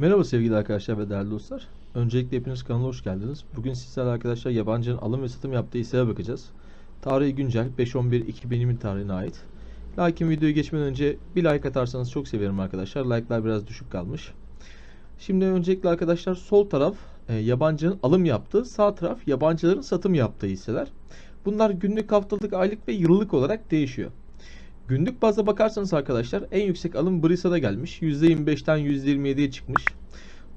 Merhaba sevgili arkadaşlar ve değerli dostlar. Öncelikle hepiniz kanala hoş geldiniz. Bugün sizlerle arkadaşlar yabancının alım ve satım yaptığı hisseye bakacağız. Tarihi güncel 5-11-2020 tarihine ait. Lakin videoya geçmeden önce bir like atarsanız çok severim arkadaşlar. Like'lar biraz düşük kalmış. Şimdi öncelikle arkadaşlar sol taraf e, yabancının alım yaptığı, sağ taraf yabancıların satım yaptığı hisseler. Bunlar günlük, haftalık, aylık ve yıllık olarak değişiyor. Günlük bazda bakarsanız arkadaşlar en yüksek alım Brisa'da gelmiş. %25'ten %27'ye çıkmış.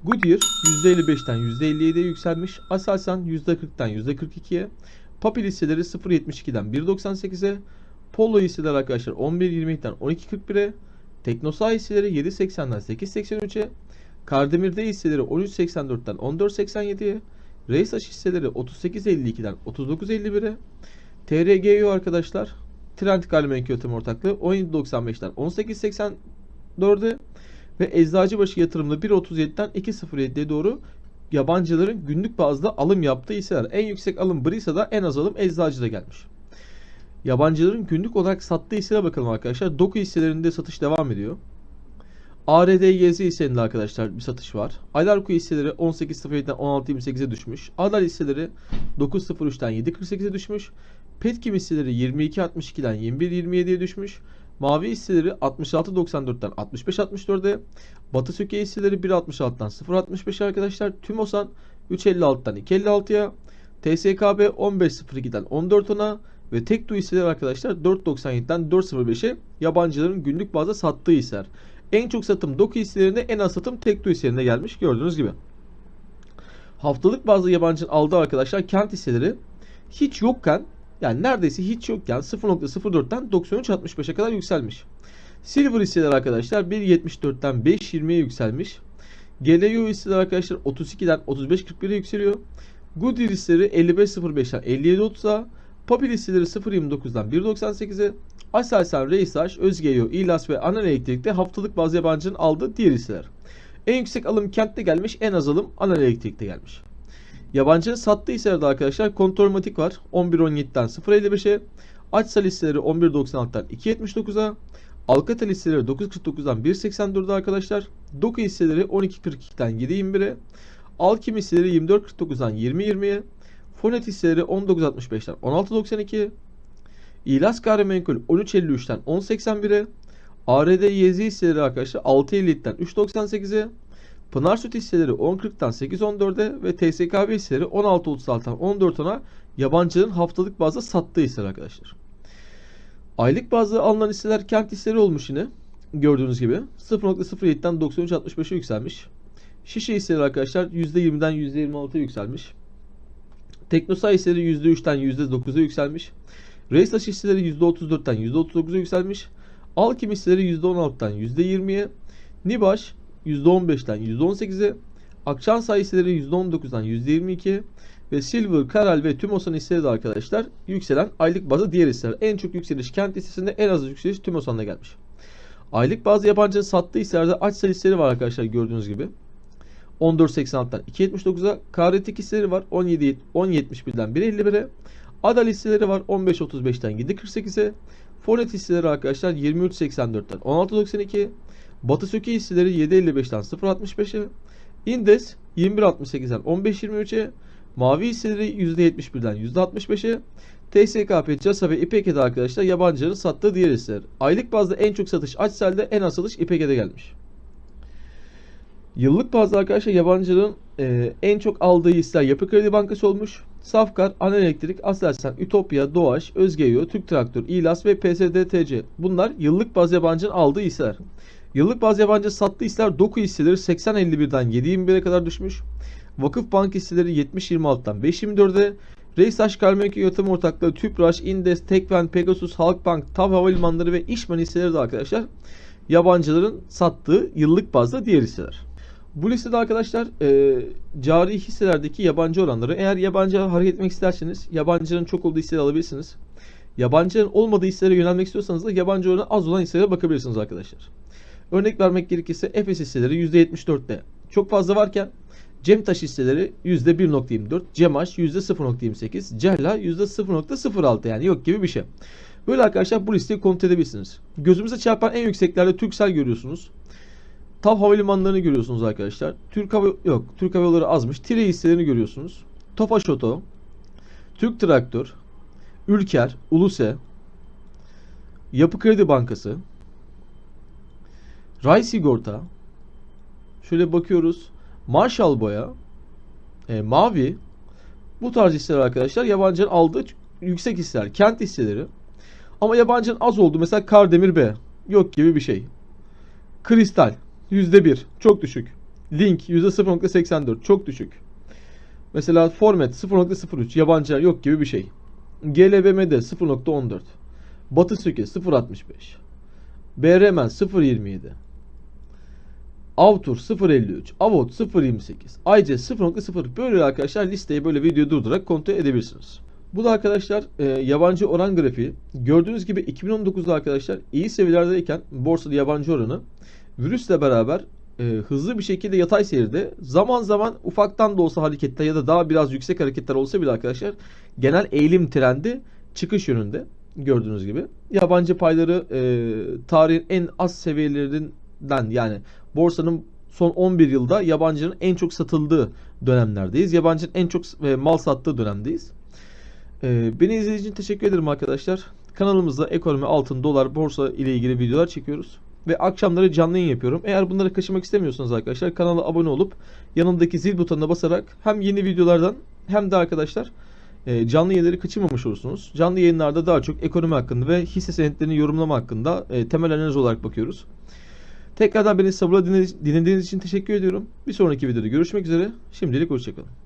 Goodyear %55'ten %57'ye yükselmiş. Aselsan %40'tan %42'ye. Papil hisseleri 0.72'den 1.98'e. Polo hisseleri arkadaşlar 11.22'den 12.41'e. Teknosa hisseleri 7.80'den 8.83'e. Kardemir'de hisseleri 13.84'ten 14.87'ye. Reysaş hisseleri 38.52'den 39.51'e. TRGO arkadaşlar Trend Gayrimenkul Yatırım Ortaklığı 17.95'ten 18.84'e ve Eczacıbaşı Yatırımda 1.37'den 2.07'ye doğru yabancıların günlük bazda alım yaptığı hisseler. En yüksek alım Brisa'da en az alım Eczacı'da gelmiş. Yabancıların günlük olarak sattığı hisselere bakalım arkadaşlar. Doku hisselerinde satış devam ediyor. ARDYZ hisselerinde arkadaşlar bir satış var. Aylarku hisseleri 18.07'den 16.28'e düşmüş. Adal hisseleri 9.03'ten 7.48'e düşmüş. Petkim hisseleri 22.62'den 21.27'ye düşmüş. Mavi hisseleri 66.94'ten 65.64'e. Batı Söke hisseleri 1.66'dan 0.65 arkadaşlar. Tümosan 3.56'dan 2.56'ya. TSKB 15.02'den 14.10'a ve Tekdu hisseleri arkadaşlar 4.97'den 4.05'e yabancıların günlük bazda sattığı hisseler. En çok satım Doku hisselerinde en az satım Tekdu hisselerinde gelmiş gördüğünüz gibi. Haftalık bazda yabancının aldığı arkadaşlar kent hisseleri hiç yokken yani neredeyse hiç yokken 0.04'ten 93.65'e kadar yükselmiş. Silver hisseler arkadaşlar 1.74'ten 5.20'ye yükselmiş. GLU hisseler arkadaşlar 32'den 35.41'e yükseliyor. Goodyear hisseleri 55.05'ten 57.30'a. Papil hisseleri 0.29'dan 1.98'e. Aselsan, Reysaş, Özgeyo, İlas ve Anan Elektrik'te haftalık bazı yabancının aldığı diğer hisseler. En yüksek alım kentte gelmiş, en az alım Anan Elektrik'te gelmiş. Yabancının sattığı hisselerde arkadaşlar Kontrolmatik var. 11.17'den 0.55'e. Açsal hisseleri 11.96'dan 2.79'a. Alcatel hisseleri 9.49'dan 1.84'e arkadaşlar. Doku hisseleri 12.42'den 7.21'e. Alkim hisseleri 24.49'dan 20.20'ye. Fonet hisseleri 19.65'ten 16.92'ye. İlas gayrimenkul 13.53'ten 10.81'e. ARD YZ hisseleri arkadaşlar 6.57'den 3.98'e. Pınar Süt hisseleri 10.40'dan 8.14'e ve TSKB hisseleri 16.36'dan 14.10'a yabancıların haftalık bazda sattığı hisseler arkadaşlar. Aylık bazda alınan hisseler kent hisseleri olmuş yine. Gördüğünüz gibi 0.07'den 93.65'e yükselmiş. Şişe hisseleri arkadaşlar %20'den %26'ya yükselmiş. Teknosa hisseleri %3'ten %9'a yükselmiş. Reysaş hisseleri %34'ten %39'a yükselmiş. Alkim hisseleri %16'dan %20'ye. Nibaş %15'ten %18'e, Akçansay hisseleri %19'dan %22'ye ve Silver, Karal ve Tümosan hisseleri de arkadaşlar yükselen aylık bazı diğer hisseler. En çok yükseliş kent hissesinde en az yükseliş Tümosan'da gelmiş. Aylık bazı yabancının sattığı hisselerde Açsal hisseleri var arkadaşlar gördüğünüz gibi. 14.86'dan 2.79'a Karetik hisseleri var 17 10.71'den 1.51'e Adal hisseleri var 15.35'ten 7.48'e Fonet hisseleri arkadaşlar 23.84'ten 16.92'ye Batı Söke hisseleri 7.55'ten 0.65'e, Indes 21.68'den 15.23'e, Mavi hisseleri %71'den %65'e, TSKP, CASA ve İPEK'e arkadaşlar yabancıların sattığı diğer hisseler. Aylık bazda en çok satış Açsel'de en az satış İPEK'e gelmiş. Yıllık bazda arkadaşlar yabancıların e, en çok aldığı hisseler Yapı Kredi Bankası olmuş. Safkar, Ana Elektrik, Aselsan, Ütopya, Doğaç, Özgeyo, Türk Traktör, İlas ve PSDTC. Bunlar yıllık baz yabancının aldığı hisseler. Yıllık bazı yabancı sattığı hisseler Doku hisseleri 80.51'den 7.21'e kadar düşmüş. Vakıf Bank hisseleri 70.26'dan 5.24'e. Reysaş Gayrimenkul Yatırım Ortaklığı, Tüpraş, Indes, Tekven, Pegasus, Halkbank, TAV Havalimanları ve İşmen hisseleri de arkadaşlar yabancıların sattığı yıllık bazda diğer hisseler. Bu listede arkadaşlar e, cari hisselerdeki yabancı oranları eğer yabancı hareket etmek isterseniz yabancının çok olduğu hisseleri alabilirsiniz. Yabancının olmadığı hisselere yönelmek istiyorsanız da yabancı oranı az olan hisselere bakabilirsiniz arkadaşlar. Örnek vermek gerekirse Efes hisseleri %74'te çok fazla varken Cemtaş hisseleri %1.24, Cemaş %0.28, Cella %0.06 yani yok gibi bir şey. Böyle arkadaşlar bu listeyi kontrol edebilirsiniz. Gözümüze çarpan en yükseklerde Türksel görüyorsunuz. TAV havalimanlarını görüyorsunuz arkadaşlar. Türk Hava yok, Türk Hava Yolları azmış. Tire hisselerini görüyorsunuz. Tofaş Oto, Türk Traktör, Ülker, Uluse, Yapı Kredi Bankası, Ray Sigorta, şöyle bakıyoruz. Marshall Boya, e, Mavi, bu tarz hisseler arkadaşlar yabancının aldığı yüksek hisseler, kent hisseleri. Ama yabancının az olduğu mesela Kardemir B, yok gibi bir şey. Kristal %1 çok düşük. Link %0.84 çok düşük. Mesela Format 0.03 yabancı yok gibi bir şey. GLBM'de 0.14. Batı Söke 0.65. BRMN 0.27. Avtur 0.53. Avot 0.28. Ayce 0.0. Böyle arkadaşlar listeyi böyle video durdurarak kontrol edebilirsiniz. Bu da arkadaşlar e, yabancı oran grafiği. Gördüğünüz gibi 2019'da arkadaşlar iyi seviyelerdeyken borsada yabancı oranı virüsle beraber e, hızlı bir şekilde yatay seyirde zaman zaman ufaktan da olsa hareketler ya da daha biraz yüksek hareketler olsa bile arkadaşlar genel eğilim trendi çıkış yönünde gördüğünüz gibi. Yabancı payları e, tarihin en az seviyelerinden yani borsanın son 11 yılda yabancının en çok satıldığı dönemlerdeyiz. Yabancının en çok e, mal sattığı dönemdeyiz. E, beni izlediğiniz için teşekkür ederim arkadaşlar. Kanalımızda ekonomi, altın, dolar, borsa ile ilgili videolar çekiyoruz. Ve akşamları canlı yayın yapıyorum. Eğer bunları kaçırmak istemiyorsanız arkadaşlar kanala abone olup yanındaki zil butonuna basarak hem yeni videolardan hem de arkadaşlar e, canlı yayınları kaçırmamış olursunuz. Canlı yayınlarda daha çok ekonomi hakkında ve hisse senetlerini yorumlama hakkında temel analiz olarak bakıyoruz. Tekrardan beni sabırla dinlediğiniz için teşekkür ediyorum. Bir sonraki videoda görüşmek üzere. Şimdilik hoşçakalın.